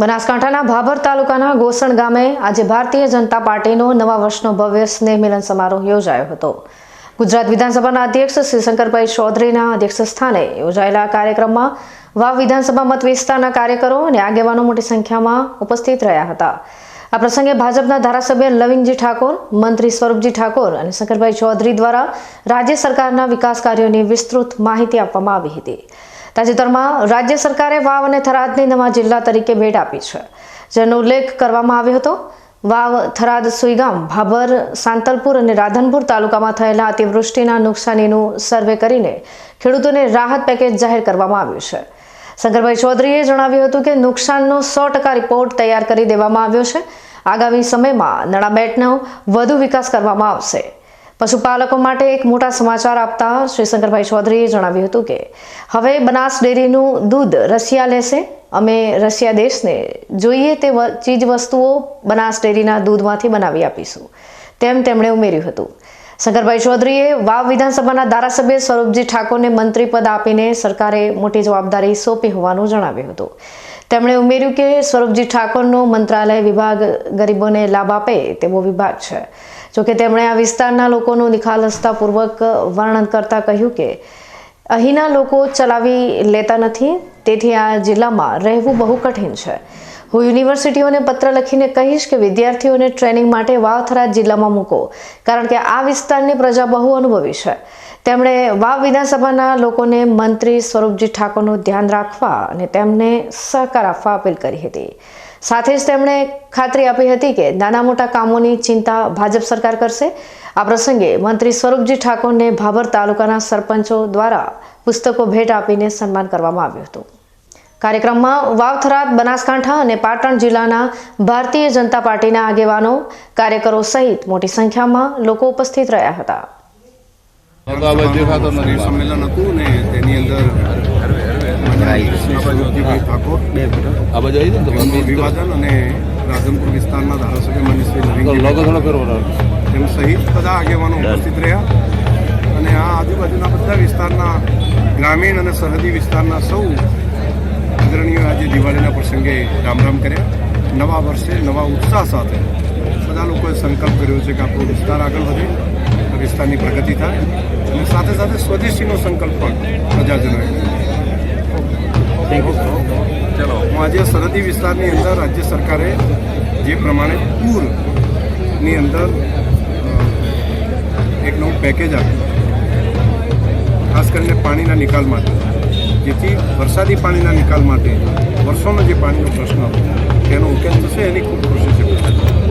બનાસકાંઠાના ભાભર તાલુકાના ગોસણ ગામે આજે ભારતીય જનતા પાર્ટીનો નવા વર્ષનો ભવ્ય સ્નેહ મિલન સમારોહ યોજાયો હતો. ગુજરાત વિધાનસભાના અધ્યક્ષ શ્રી શંકરભાઈ ચૌધરીના અધ્યક્ષ સ્થાને યોજાયેલા કાર્યક્રમમાં વાવ વિધાનસભા મત વિસ્તારના કાર્યકરો અને આગેવાનો મોટી સંખ્યામાં ઉપસ્થિત રહ્યા હતા. આ પ્રસંગે ભાજપના ધારાસભ્ય લવિંગજી ઠાકોર, મંત્રી સ્વરૂપજી ઠાકોર અને શંકરભાઈ ચૌધરી દ્વારા રાજ્ય સરકારના વિકાસ કાર્યોની વિસ્તૃત માહિતી આપવામાં આવી હતી. તાજેતરમાં રાજ્ય સરકારે વાવ અને થરાદને નવા જિલ્લા તરીકે ભેટ આપી છે, જેનો ઉલ્લેખ કરવામાં આવ્યો હતો. વાવ, થરાદ, સુઈગામ, ભાભર, સાંતલપુર અને રાધનપુર તાલુકામાં થયેલા અતિવૃષ્ટિના નુકસાનીનું સર્વે કરીને ખેડૂતોને રાહત પેકેજ જાહેર કરવામાં આવ્યું છે. શંકરભાઈ ચૌધરીએ જણાવ્યું હતું કે નુકસાનનો સો ટકા રિપોર્ટ તૈયાર કરી દેવામાં આવ્યો છે. આગામી સમયમાં નાણાં બેટનો વધુ વિકાસ કરવામાં આવશે. પશુપાલકો માટે એક મોટા સમાચાર આપતા શ્રી શંકરભાઈ ચૌધરીએ જણાવ્યું હતું કે, હવે બનાસ ડેરીનું દૂધ રશિયા લેશે. અમે રશિયા દેશને જોઈએ તે વ- ચીજ બનાસ ડેરીના દૂધમાંથી બનાવી આપીશું. તેમ તેમણે ઉમેર્યું હતું. શંકરભાઈ ચૌધરીએ વાવ વિધાનસભાના ધારાસભ્ય સ્વરૂપજી ઠાકોરને મંત્રી પદ આપીને સરકારે મોટી જવાબદારી સોંપી હોવાનું જણાવ્યું હતું. તેમણે ઉમેર્યું કે સ્વરૂપજી ઠાકોરનો મંત્રાલય વિભાગ ગરીબોને લાભ આપે તેવો વિભાગ છે. જોકે તેમણે આ વિસ્તારના લોકોનું નિખાલસતાપૂર્વક વર્ણન કરતા કહ્યું કે અહીંના લોકો ચલાવી લેતા નથી, તેથી આ જિલ્લામાં રહેવું બહુ કઠિન છે. હું યુનિવર્સિટીઓને પત્ર લખીને કહીશ કે વિદ્યાર્થીઓને ટ્રેનિંગ માટે વાવથરા જિલ્લામાં મૂકો, કારણ કે આ વિસ્તારની પ્રજા બહુ અનુભવી છે. તેમણે વાવ વિધાનસભાના લોકોને મંત્રી સ્વરૂપજી ઠાકોરનું ધ્યાન રાખવા અને તેમને સહકાર આપવા અપીલ કરી હતી. સાથે જ તેમણે ખાતરી આપી હતી કે નાના મોટા કામોની ચિંતા ભાજપ સરકાર કરશે. આ પ્રસંગે મંત્રી સ્વરૂપજી ઠાકોરને ભાભર તાલુકાના સરપંચો દ્વારા પુસ્તકો ભેટ આપીને સન્માન કરવામાં આવ્યું હતું. કાર્યક્રમમાં વાવથરાદ બનાસકાંઠા અને પાટણ જિલ્લાના ભારતીય જનતા પાર્ટીના આગેવાનો કાર્યકરો સહિત મોટી સંખ્યામાં લોકો ઉપસ્થિત રહ્યા હતા. સંમેલન ને તેની અંદર વિવાદન અને રાધનપુર વિસ્તારના ધારાસભ્ય મનીષભાઈ સહિત બધા આગેવાનો ઉપસ્થિત રહ્યા. અને આ આજુબાજુના બધા વિસ્તારના ગ્રામીણ અને સરહદી વિસ્તારના સૌ દિવાળીના પ્રસંગે રામ રામ કર્યા. નવા વર્ષે નવા ઉત્સાહ સાથે બધા લોકોએ સંકલ્પ કર્યો છે કે આપણો વિસ્તાર આગળ વધે વિસ્તારની પ્રગતિ થાય અને સાથે સાથે સ્વદેશીનો સંકલ્પ પણ પ્રજાજનોએ ચલો હું આજે સરહદી વિસ્તારની અંદર રાજ્ય સરકારે જે પ્રમાણે પૂરની અંદર એક નવું પેકેજ આપ્યું. ખાસ કરીને પાણીના નિકાલ માટે. જેથી વરસાદી પાણીના નિકાલ માટે વર્ષોનો જે પાણીનો પ્રશ્ન હતો તેનો ઉકેલ થશે એની ખૂબ ખુશી છે.